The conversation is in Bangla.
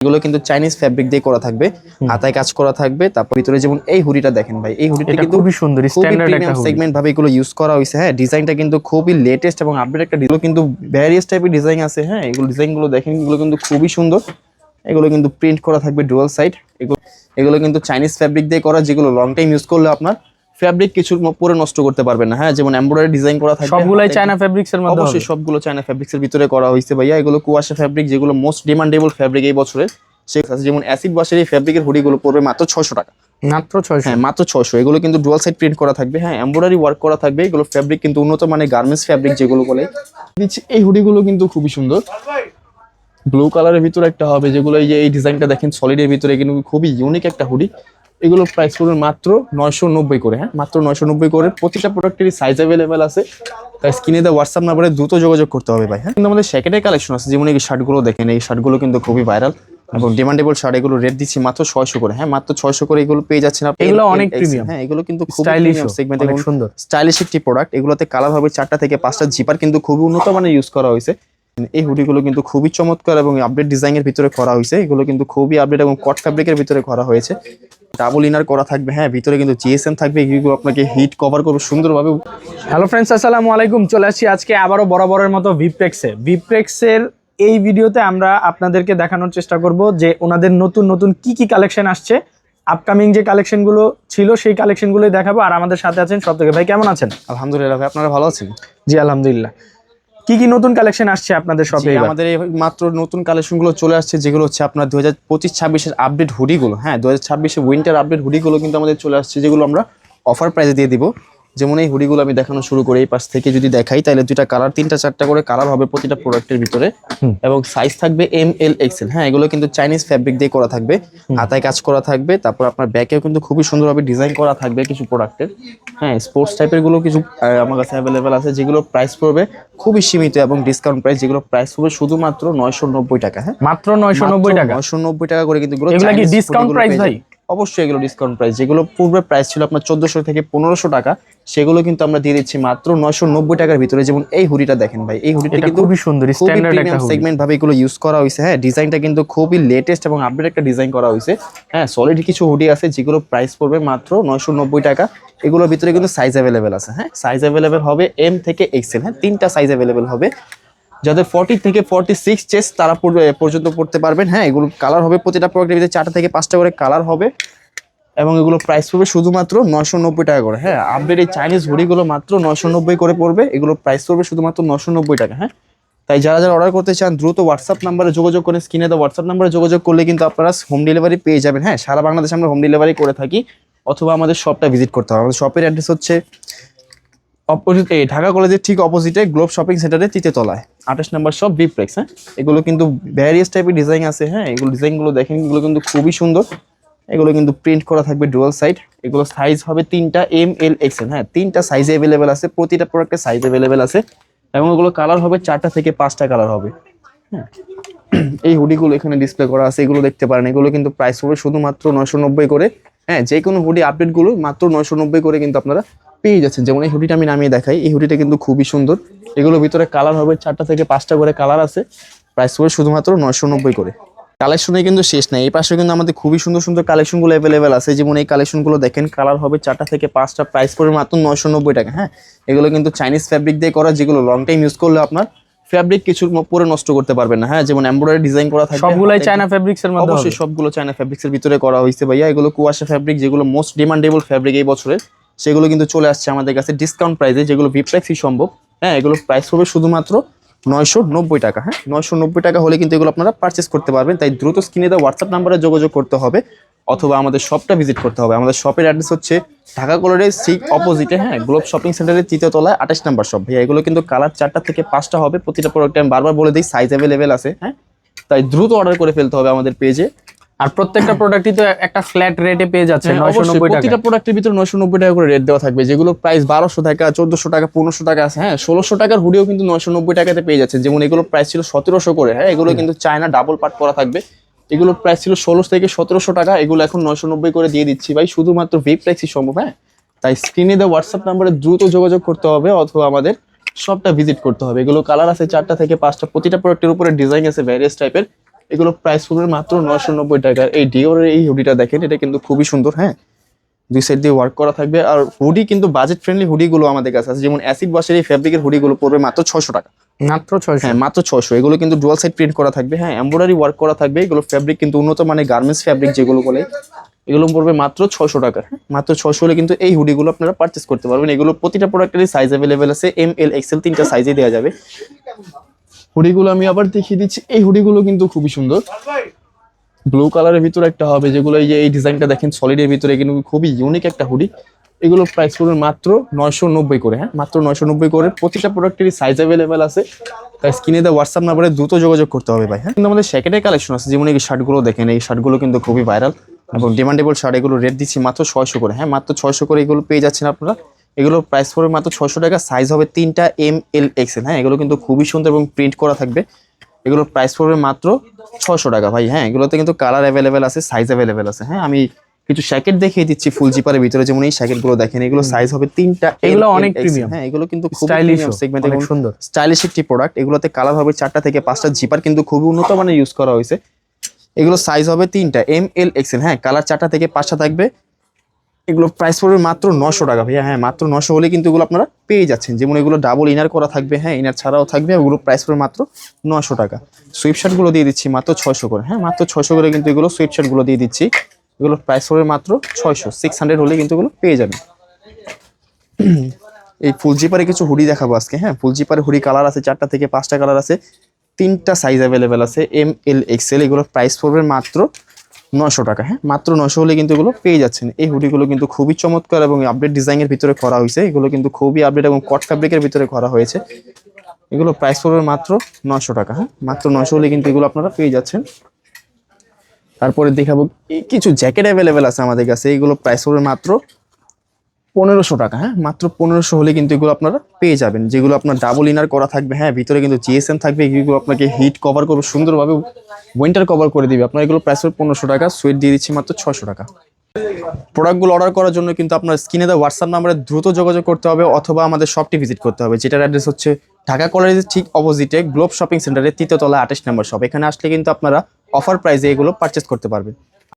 এগুলো কিন্তু চাইনিজ ফ্যাব্রিক দিয়ে করা থাকবে হাতায় কাজ করা থাকবে তারপর ভিতরে যেমন এই হুডিটা দেখেন ভাই এই হুডিটা কিন্তু খুবই সুন্দর স্ট্যান্ডার্ড একটা hoodie। সেগমেন্ট ভাবে এগুলো ইউজ করা হয়েছে। হ্যাঁ ডিজাইনটা কিন্তু খুবই লেটেস্ট এবং আপডেট একটা ডিজাইন কিন্তু ভ্যারিয়াস টাইপের ডিজাইন আছে। হ্যাঁ এগুলো ডিজাইনগুলো দেখেন এগুলো কিন্তু খুবই সুন্দর। এগুলো কিন্তু প্রিন্ট করা থাকবে ডুয়াল সাইড এগুলো এগুলো কিন্তু চাইনিজ ফ্যাব্রিক দিয়ে করা যেগুলো লং টাইম ইউজ করলে আপনার ফ্যাব্রিক কিছু পরে নষ্ট করতে পারবেন না। হ্যাঁ যেমন এমব্রয়ডারি ডিজাইন করা থাকে সবগুলাই চায়না ফেব্রিক্স এর মধ্যে অবশ্যই সবগুলো চায়না ফ্যাব্রিক্স এর ভিতরে করা হয়েছে ভাইয়া। এগুলো কুয়াশা ফ্যাব্রিক যেগুলো মোস্ট ডিমান্ডেবল ফ্যাব্রিক এই বছরের আছে যেমন অ্যাসিড ওয়াশের এই ফ্যাব্রিকের হুডিগুলো পড়বে মাত্র ছশো টাকা। মাত্র ছয়শো। হ্যাঁ মাত্র ছশো এগুলো কিন্তু ডুয়াল সাইড প্রিন্ট করা থাকবে। হ্যাঁ এমব্রয়ডারি ওয়ার্ক করা থাকবে। এগুলো ফ্যাব্রিক কিন্তু উন্নত মানের গার্মেন্টস ফ্যাব্রিক যেগুলো বলে। এই হুডিগুলো কিন্তু খুবই সুন্দর। ব্লু কালারের ভিতরে একটা হবে যেগুলো এই যে এই ডিজাইনটা দেখেন সলিডের ভিতরে কিন্তু খুবই ইউনিক একটা হুডি এগুলো প্রাইস পড়বে মাত্র নয়শো নব্বই করে হ্যাঁ? মাত্র নয়শো নব্বই করে। প্রতিটা প্রোডাক্টেরই সাইজ অ্যাভেলেবেল আছে। তাই স্ক্রিনে দেওয়া হোয়াটসঅ্যাপ নাম্বারে দ্রুত যোগাযোগ করতে হবে ভাই হ্যাঁ? কিন্তু আমাদের স্যাকেটের কালেকশন আছে যেমন এই শার্টগুলো দেখেন এই শার্টগুলো কিন্তু খুবই ভাইরাল এবং ডিমান্ডেবল শার্ট এগুলো রেট দিচ্ছি মাত্র ছয়শো করে হ্যাঁ? মাত্র ছয়শো করে এগুলো পেয়ে যাচ্ছেন এগুলো অনেক premium। হ্যাঁ এগুলো কিন্তু খুব সেগমেন্ট অনেক সুন্দর। স্টাইলিশ একটি প্রোডাক্ট এগুলোতে কালার হবে চারটা থেকে পাঁচটা জিপার কিন্তু খুবই উন্নত মানের ইউজ করা হয়েছে। এই হুডিগুলো কিন্তু খুবই চমৎকার এবং আপডেট ডিজাইনের ভিতরে করা হয়েছে। এগুলো কিন্তু খুবই আপডেট এবং কট ফ্যাব্রিকের ভিতরে করা হয়েছে। ডাবল ইনার করা থাকবে হ্যাঁ ভিতরে কিন্তু জিএসএম থাকবে এগুলো আপনাকে হিট কভার করবে সুন্দরভাবে। হ্যালো ফ্রেন্ডস আসসালামু আলাইকুম চলে আসছি আজকে আবারও বরাবরের মতো ভিপ্রেক্সে ভিপ্রেক্সের এই ভিডিওতে আমরা আপনাদেরকে দেখানোর চেষ্টা করব যে ওনাদের নতুন নতুন কি কি কালেকশন আসছে আপকামিং যে কালেকশনগুলো ছিল সেই কালেকশনগুলোই দেখাবো। আর আমাদের সাথে আছেন সব থেকে ভাই কেমন আছেন? আলহামদুলিল্লাহ ভাই আপনারা ভালো আছেন? জি আলহামদুলিল্লাহ। কি কি নতুন কালেকশন আসছে আপনাদের শপে আমাদের মাত্র নতুন কালেকশনগুলো চলে আসছে যেগুলো হচ্ছে আপনার দু হাজার পঁচিশ ছাব্বিশের আপডেট হুডিগুলো হ্যাঁ দু হাজার ছাব্বিশে উইন্টার আপডেট হুডিগুলো কিন্তু আমাদের চলে আসছে যেগুলো আমরা অফার প্রাইসে দিয়ে দিব। যেমন এই হুডিগুলো আমি দেখানো শুরু করি এই পাশ থেকে যদি দেখাই তাহলে দুইটা কালার তিনটা চারটা করে কালার হবে প্রতিটা প্রোডাক্টের ভিতরে। এবং সাইজ থাকবে এম এল এক্সেল হ্যাঁ এগুলো কিন্তু চাইনিজ ফ্যাব্রিক দিয়ে করা থাকবে। হাতায় কাজ করা থাকবে তারপর আপনার ব্যাকেও কিন্তু খুবই সুন্দরভাবে ডিজাইন করা থাকবে কিছু প্রোডাক্টের হ্যাঁ স্পোর্টস টাইপেরগুলো কিছু আমার কাছে অ্যাভেলেবেল আছে যেগুলো প্রাইস পড়বে খুবই সীমিত এবং ডিসকাউন্ট প্রাইস যেগুলো প্রাইস পড়বে শুধুমাত্র নয়শো নব্বই টাকা হ্যাঁ। মাত্র নয়শো নব্বই টাকা? নয়শো নব্বই টাকা করে কিন্তু ডিসকাউন্ট পেয়ে ভাই? অবশ্যই এগুলো ডিসকাউন্ট প্রাইস যেগুলো পূর্বে প্রাইস ছিল আপনার চোদ্দশো থেকে পনেরোশো টাকা সেগুলো কিন্তু আমরা দিয়ে দিচ্ছি মাত্র নয়শো নব্বই টাকার ভিতরে। যেমন এই হুডিটা দেখেন ভাই এই হুডিটা কিন্তু খুবই সুন্দর। সেগমেন্ট ভাবে এগুলো ইউজ করা হয়েছে। হ্যাঁ ডিজাইনটা কিন্তু খুবই লেটেস্ট এবং আপডেট একটা ডিজাইন করা হয়েছে। হ্যাঁ সলিড কিছু হুডি আছে যেগুলো প্রাইস পড়বে মাত্র নয়শো নব্বই টাকা। এগুলোর ভিতরে কিন্তু সাইজ অ্যাভেলেবেল আছে। হ্যাঁ সাইজ অ্যাভেলেবেল হবে এম থেকে এক্সেল হ্যাঁ তিনটা সাইজ অ্যাভেলেবেল হবে। যাদের ফর্টি থেকে ফর্টি সিক্স চেস্ট তারা পর্যন্ত পড়তে পারবেন। হ্যাঁ এগুলো কালার হবে প্রতিটা প্রোডাক্টের ভিতরে চারটা থেকে পাঁচটা করে কালার হবে। এবং এগুলো প্রাইস পড়বে শুধুমাত্র নশো নব্বই টাকা করে। হ্যাঁ আপডেট এই চাইনিজ ঘড়িগুলো মাত্র নশো নব্বই করে পড়বে। এগুলো প্রাইস পড়বে শুধুমাত্র নশো নব্বই টাকা হ্যাঁ? তাই যারা যারা অর্ডার করতে চান, দ্রুত হোয়াটসঅ্যাপ নাম্বারে যোগাযোগ করে স্ক্রিনে তো হোয়াটসঅ্যাপ নাম্বারে যোগাযোগ করলে কিন্তু আপনারা হোম ডেলিভারি পেয়ে যাবেন। হ্যাঁ সারা বাংলাদেশে আমরা হোম ডেলিভারি করে থাকি, অথবা আমাদের শপটা ভিজিট করতে হবে। আমাদের শপের অ্যাড্রেস হচ্ছে অপোজিট এই ঢাকা কলেজের ঠিক অপোজিটে গ্লোব শপিং সেন্টারে তৃতীয় তলায়। আঠাশ নাম্বার শপ বিপ্লেক্স হ্যাঁ? এগুলো কিন্তু ভ্যারিয়াস টাইপের ডিজাইন আছে হ্যাঁ? এগুলো ডিজাইনগুলো দেখেন, এগুলো কিন্তু খুবই সুন্দর। এগুলো কিন্তু প্রিন্ট করা থাকবে ডুয়াল সাইড এগুলো সাইজ হবে তিনটা এম এল এক্সেল হ্যাঁ? তিনটা সাইজ অ্যাভেলেবেল আছে, প্রতিটা প্রোডাক্টের সাইজ অ্যাভেলেবেল আছে। এবং এগুলো কালার হবে চারটা থেকে পাঁচটা কালার হবে হ্যাঁ? এই হুডিগুলো এখানে ডিসপ্লে করা আছে, এগুলো দেখতে পারেন। এগুলো কিন্তু প্রাইস হবে শুধুমাত্র নয়শো নব্বই করে হ্যাঁ? যে কোনো হুডি আপডেটগুলো মাত্র নয়শো নব্বই করে কিন্তু আপনারা পেয়ে যাচ্ছেন। যেমন এই হুডিটা আমি নামিয়ে দেখাই। এই হুডিটা কিন্তু খুবই সুন্দর। এগুলোর ভিতরে কালার হবে চারটা থেকে পাঁচটা করে কালার আছে। প্রাইস হবে শুধুমাত্র নয়শো নব্বই করে। কালেকশনে কিন্তু শেষ নাই। এই পাশে কিন্তু আমাদের খুবই সুন্দর সুন্দর কালেকশনগুলো অ্যাভেলেবেল আছে। যেমন এই কালেকশনগুলো দেখেন কালার হবে চারটা থেকে পাঁচটা। প্রাইস পড়বে মাত্র নয়শো নব্বই টাকা হ্যাঁ? এগুলো কিন্তু চাইনিজ ফ্যাব্রিক দিয়ে করা যেগুলো লং টাইম ইউজ করলে আপনার ফ্যাব্রিক কিছু পরে নষ্ট করতে পারবেন না হ্যাঁ? যেমন এমব্রয়ডারি ডিজাইন করা থাকবে সবগুলাই চায়না ফেব্রিক্স এর মধ্যে অবশ্যই সবগুলো চায়না ফ্যাব্রিক্স এর ভিতরে করা হয়েছে ভাইয়া। এগুলো কুয়াশা ফ্যাব্রিক যেগুলো মোস্ট ডিমান্ডেবল ফ্যাব্রিক এই বছরের। সেগুলো কিন্তু চলে আসছে আমাদের কাছে ডিসকাউন্ট প্রাইসে যেগুলো ভিপ্লেক্সই সম্ভব। হ্যাঁ এগুলো প্রাইস হবে শুধুমাত্র নয়শো নব্বই টাকা হ্যাঁ? নয়শো নব্বই টাকা হলে কিন্তু এগুলো আপনারা পারচেস করতে পারবেন। তাই দ্রুত স্ক্রিনে দেওয়া হোয়াটসঅ্যাপ নাম্বারে যোগাযোগ করতে হবে, অথবা আমাদের শপটা ভিজিট করতে হবে। আমাদের শপের অ্যাড্রেস হচ্ছে ঢাকা কলেজের ঠিক অপোজিটে হ্যাঁ? গ্লোব শপিং সেন্টারের তৃতীয় তলায় আঠাশ নাম্বার শপ ভাইয়া, এগুলো কিন্তু কালার চারটা থেকে পাঁচটা হবে। প্রতিটা প্রোডাক্ট আমি বারবার বলে দিই সাইজ অ্যাভেলেবেল আছে হ্যাঁ? তাই দ্রুত অর্ডার করে ফেলতে হবে আমাদের পেজে আর প্রত্যেকটা প্রোডাক্টই তো একটা ফ্ল্যাট রেটে পেয়ে যাচ্ছে হ্যাঁ, নয়শো অবশ্যই, নব্বই টাকা প্রতিটা প্রোডাক্টের ভিতরে নয়শো নব্বই টাকা করে রেট দেওয়া থাকবে। যেগুলো প্রাইস বারোশো টাকা চোদ্দশো টাকা পনেরোশো টাকা আছে হ্যাঁ ষোলোশো টাকার হুডিও কিন্তু নয়শো নব্বই টাকাতে পেয়ে যাচ্ছে। যেমন এগুলো প্রাইস ছিল সতেরোশো করে হ্যাঁ এগুলো কিন্তু চায়না ডাবল পার্ট করা থাকবে। এগুলো প্রাইস ছিল ষোলোশো থেকে সতেরোশো টাকা এগুলো এখন নয়শো নব্বই করে দিয়ে দিচ্ছি। ভাই শুধুমাত্র ভি প্রাইসই সম্ভব হ্যাঁ? তাই স্ক্রিনে দেওয়া হোয়াটসঅ্যাপ নাম্বারে দ্রুত যোগাযোগ করতে হবে অথবা আমাদের শপটা ভিজিট করতে হবে। এগুলো কালার আছে চারটা থেকে পাঁচটা। প্রতিটা প্রোডাক্টের উপরে ডিজাইন আছে ভ্যারিয়াস টাইপের এগুলো প্রাইস পড়বে মাত্র নয়শো নব্বই টাকা। এই ডিওরের এই হুডিটা দেখেন এটা কিন্তু খুবই সুন্দর হ্যাঁ? দুই সাইড দিয়ে ওয়ার্ক করা থাকবে। আর হুডি কিন্তু বাজেট ফ্রেন্ডলি হুডিগুলো আমাদের কাছে আছে। যেমন অ্যাসিড ওয়াশের এই ফ্যাব্রিকের হুডিগুলো পড়বে মাত্র ছশো টাকা। মাত্র ছয়শো। হ্যাঁ মাত্র ছশো এগুলো কিন্তু ডুয়াল সাইড প্রিন্ট করা থাকবে হ্যাঁ? এমব্রয়ডারি ওয়ার্ক করা থাকবে। এগুলো ফ্যাব্রিক কিন্তু উন্নত মানের গার্মেন্টস ফ্যাব্রিক যেগুলো বলে এগুলো পড়বে মাত্র ছশো টাকা। হ্যাঁ? মাত্র ছশো হলে কিন্তু এই হুডিগুলো আপনারা পারচেস করতে পারবেন। এগুলো প্রতিটা প্রোডাক্টেরই সাইজ অ্যাভেলেবেল আছে। এম এল এক্সেল তিনটা সাইজে দেওয়া যাবে। হুডিগুলো আমি আবার দেখিয়ে দিচ্ছি। এই হুডিগুলো কিন্তু খুবই সুন্দর। ব্লু কালারের ভিতরে একটা হবে, যেগুলো এই যে এই ডিজাইনটা দেখেন সলিডের ভিতরে কিন্তু খুবই ইউনিক একটা হুডি। এগুলো প্রাইস পড়বে মাত্র নয়শো নব্বই করে হ্যাঁ? মাত্র নয়শো নব্বই করে। প্রতিটা প্রোডাক্টেরই সাইজ অ্যাভেলেবেল আছে। তাই স্ক্রিনে দেওয়া হোয়াটসঅ্যাপ নাম্বারে দ্রুত যোগাযোগ করতে হবে ভাই হ্যাঁ? কিন্তু আমাদের স্যাকেটের কালেকশন আছে, যেমন এই শার্টগুলো দেখেন, এই শার্টগুলো কিন্তু খুবই ভাইরাল এবং ডিমান্ডেবল শার্ট এগুলো রেট দিচ্ছি মাত্র ছয়শো করে হ্যাঁ? মাত্র ছয়শো করে এগুলো পেয়ে যাচ্ছেন আপনারা। এগুলোর প্রাইস পড়বে মাত্র ছশো টাকা সাইজ হবে তিনটা এম এল এক্সেল হ্যাঁ? এগুলো কিন্তু খুবই সুন্দর এবং প্রিন্ট করা থাকবে। এগুলোর প্রাইস পড়বে মাত্র ছশো টাকা ভাই হ্যাঁ? এগুলোতে কিন্তু কালার অ্যাভেলেবেল আছে সাইজ অ্যাভেলেবেল আছে হ্যাঁ? আমি কিছু শ্যাকেট দেখিয়ে দিচ্ছি ফুল জিপারের ভিতরে যেমন এই শ্যাকেটগুলো দেখেন এগুলো সাইজ হবে তিনটা এগুলো অনেক premium। হ্যাঁ এগুলো কিন্তু খুব স্টাইলিশ সেগমেন্ট অনেক সুন্দর। স্টাইলিশ একটি প্রোডাক্ট এগুলোতে কালার হবে চারটা থেকে পাঁচটা জিপার কিন্তু খুবই উন্নত মানের ইউজ করা হয়েছে। এগুলো সাইজ হবে তিনটা এম এল এক্সেল হ্যাঁ? কালার চারটা থেকে পাঁচটা থাকবে। এগুলো প্রাইস পড়বে মাত্র নশো টাকা ভাইয়া। হ্যাঁ মাত্র নশো হলে কিন্তু এগুলো আপনারা পেয়ে যাচ্ছেন। যেমন এগুলো ডাবল ইনার করা থাকবে হ্যাঁ ইনার ছাড়াও থাকবে ওগুলো প্রাইস পড়বে মাত্র নশো টাকা। সুইপ শার্টগুলো দিয়ে দিচ্ছি মাত্র ছয়শো করে। হ্যাঁ মাত্র ছয়শো করে কিন্তু এগুলো সুইপ শার্টগুলো দিয়ে দিচ্ছি। এগুলো প্রাইস পড়বে মাত্র ছয়শো। সিক্স হান্ড্রেড হলে কিন্তু এগুলো পেয়ে যাবেন। এই ফুল জিপারে কিছু হুডি দেখাবো আজকে। হ্যাঁ ফুল জিপারে হুডি কালার আছে, চারটা থেকে পাঁচটা কালার আছে, তিনটা সাইজ অ্যাভেলেবেল আছে এম এল এক্সেল এগুলোর প্রাইস পড়বে মাত্র নশো টাকা হ্যাঁ? মাত্র নশো হলে কিন্তু এগুলো পেয়ে যাচ্ছেন। এই হুডিগুলো কিন্তু খুবই চমৎকার এবং আপডেট ডিজাইনের ভিতরে করা হয়েছে। এগুলো কিন্তু খুবই আপডেট এবং কট ফ্যাব্রিকের ভিতরে করা হয়েছে। এগুলো প্রাইস পড়বে মাত্র নশো টাকা হ্যাঁ? মাত্র নশো হলে কিন্তু এগুলো আপনারা পেয়ে যাচ্ছেন। তারপরে দেখাবো কিছু জ্যাকেট অ্যাভেলেবেল আছে আমাদের কাছে। এইগুলো প্রাইস পড়বে মাত্র পনেরোশো টাকা হ্যাঁ? মাত্র পনেরোশো হলে কিন্তু এগুলো আপনারা পেয়ে যাবেন। যেগুলো আপনার ডাবল ইনার করা থাকবে হ্যাঁ? ভিতরে কিন্তু জিএসএম থাকবে, এগুলো আপনাকে হিট কভার করবে, সুন্দরভাবে উইন্টার কভার করে দিবে। আপনার এগুলো প্রাইস হবে পনেরোশো টাকা সুইট দিয়ে দিচ্ছি মাত্র ছশো টাকা। প্রোডাক্টগুলো অর্ডার করার জন্য কিন্তু আপনার স্ক্রিনে দেওয়া হোয়াটসঅ্যাপ নাম্বারে দ্রুত যোগাযোগ করতে হবে, অথবা আমাদের শপটি ভিজিট করতে হবে। যেটার অ্যাড্রেস হচ্ছে ঢাকা কলেজের ঠিক অপোজিটে গ্লোব শপিং সেন্টারের তৃতীয় তলা আঠাশ নম্বর শপ এখানে আসলে কিন্তু আপনারা অফার প্রাইসে এগুলো পারচেস করতে পারবেন।